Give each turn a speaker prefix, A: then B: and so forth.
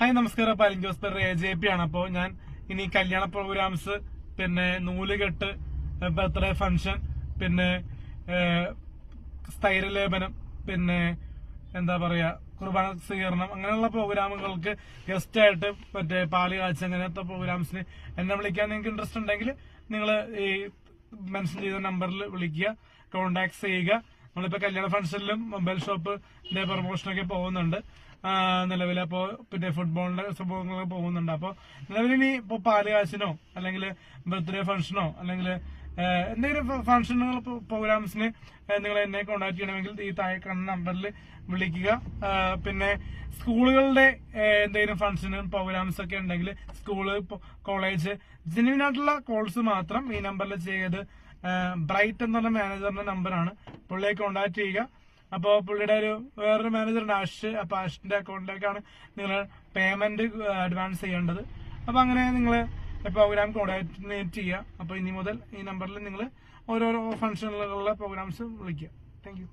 A: Hi നമസ്കാരം. പാലിഞ്ചോസ് ജോസ് പെർ എ ജെ പി ആണ്. അപ്പോ ഞാൻ ഇനി കല്യാണ പ്രോഗ്രാംസ് പിന്നെ നൂലുകെട്ട് ബർത്ത്ഡേ ഫംഗ്ഷൻ പിന്നെ സ്ഥൈര്യലേപനം പിന്നെ എന്താ പറയാ കുർബാന സ്വീകരണം അങ്ങനെയുള്ള പ്രോഗ്രാമുകൾക്ക് ഗസ്റ്റ് ആയിട്ട് മറ്റേ പാൽ കാഴ്ച അങ്ങനത്തെ പ്രോഗ്രാംസിന് എന്നെ വിളിക്കാൻ നിങ്ങൾക്ക് ഇൻട്രസ്റ്റ് ഉണ്ടെങ്കിൽ നിങ്ങൾ ഈ മെൻഷൻ ചെയ്ത നമ്പറിൽ വിളിക്കുക കോണ്ടാക്ട് ചെയ്യുക. നമ്മളിപ്പോ കല്യാണ ഫംഗ്ഷനിലും മൊബൈൽ ഷോപ്പിന്റെ പ്രൊമോഷനൊക്കെ പോകുന്നുണ്ട്. നിലവിൽ അപ്പോ പിന്നെ ഫുട്ബോളിന്റെ സംഭവങ്ങളൊക്കെ പോകുന്നുണ്ട്. അപ്പോ നിലവിൽ ഇനി ഇപ്പൊ പാൽ കാശിനോ അല്ലെങ്കിൽ ബർത്ത്ഡേ ഫംഗ്ഷനോ അല്ലെങ്കിൽ എന്തെങ്കിലും ഫംഗ്ഷനുകൾ പ്രോഗ്രാംസിന് നിങ്ങൾ എന്നെ കോൺടാക്ട് ചെയ്യണമെങ്കിൽ ഈ താഴെ കാണുന്ന നമ്പറിൽ വിളിക്കുക. പിന്നെ സ്കൂളുകളുടെ എന്തെങ്കിലും ഫംഗ്ഷനും പ്രോഗ്രാംസ് ഒക്കെ ഉണ്ടെങ്കിൽ സ്കൂൾ കോളേജ് ജെന്യൂൻ ആയിട്ടുള്ള കോൾസ് മാത്രം ഈ നമ്പറിൽ ചെയ്ത് ബ്രൈറ്റ് എന്നുള്ള മാനേജറിന്റെ നമ്പറാണ് പുള്ളിയെ കോണ്ടാക്ട് ചെയ്യുക. അപ്പോൾ പുള്ളിയുടെ ഒരു വേറൊരു മാനേജറുണ്ട് ആഷ് അപ്പൊ അഷിന്റെ അക്കൗണ്ടിലേക്കാണ് നിങ്ങൾ പേയ്മെന്റ് അഡ്വാൻസ് ചെയ്യേണ്ടത്. അപ്പൊ അങ്ങനെ നിങ്ങൾ പ്രോഗ്രാം കോർഡിനേറ്റ് ചെയ്യുക. അപ്പൊ ഇനി മുതൽ ഈ നമ്പറിൽ നിങ്ങൾ ഓരോരോ ഫംഗ്ഷനുകളുള്ള പ്രോഗ്രാംസ് വിളിക്കുക. താങ്ക്